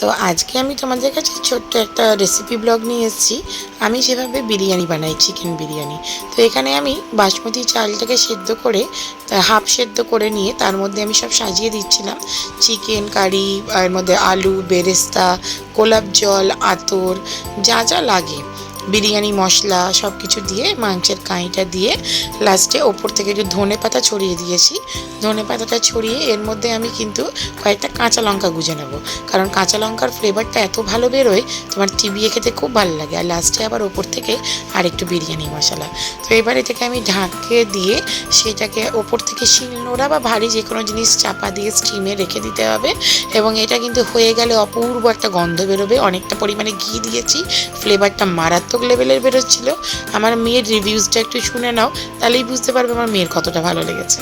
তো আজকে আমি তোমাদের কাছে ছোট্ট একটা রেসিপি ব্লগ নিয়ে এসেছি। আমি সেভাবে বিরিয়ানি বানাই চিকেন বিরিয়ানি। তো এখানে আমি বাসমতি চালটাকে সেদ্ধ করে হাফ সেদ্ধ করে নিয়ে তার মধ্যে আমি সব সাজিয়ে দিচ্ছিলাম। চিকেন কারি এর মধ্যে আলু, বেরেস্তা, গোলাপ জল, আতর, যা যা লাগে। বিরিয়ানি, মশলা সব কিছু দিয়ে, মাংসের কাঁইটা দিয়ে লাস্টে ওপর থেকে একটু ধনে পাতা ছড়িয়ে দিয়েছি। ধনে পাতাটা ছড়িয়ে এর মধ্যে আমি কিন্তু কয়েকটা কাঁচা লঙ্কা গুঁজে নেব। কারণ কাঁচা লঙ্কার ফ্লেভারটা এত ভালো বেরোয়, তোমার চিবিয়ে খেতে খুব ভালো লাগে। আর লাস্টে আবার ওপর থেকে আর একটু বিরিয়ানি মশলা। তো এবার এটাকে আমি ঢাকে দিয়ে সেটাকে ওপর থেকে শিলনোড়া বা ভারী যে কোনো জিনিস চাপা দিয়ে স্টিমে রেখে দিতে হবে। এবং এটা কিন্তু হয়ে গেলে অপূর্ব একটা গন্ধ বেরোবে। অনেকটা পরিমাণে ঘি দিয়েছি। ফ্লেভারটা মারাত্মক লেভেলের বেরোচ্ছিল, আমার মেয়ের রিভিউজটা একটু শুনে নাও, তাহলেই বুঝতে পারবে আমার মেয়ের কতটা ভালো লেগেছে।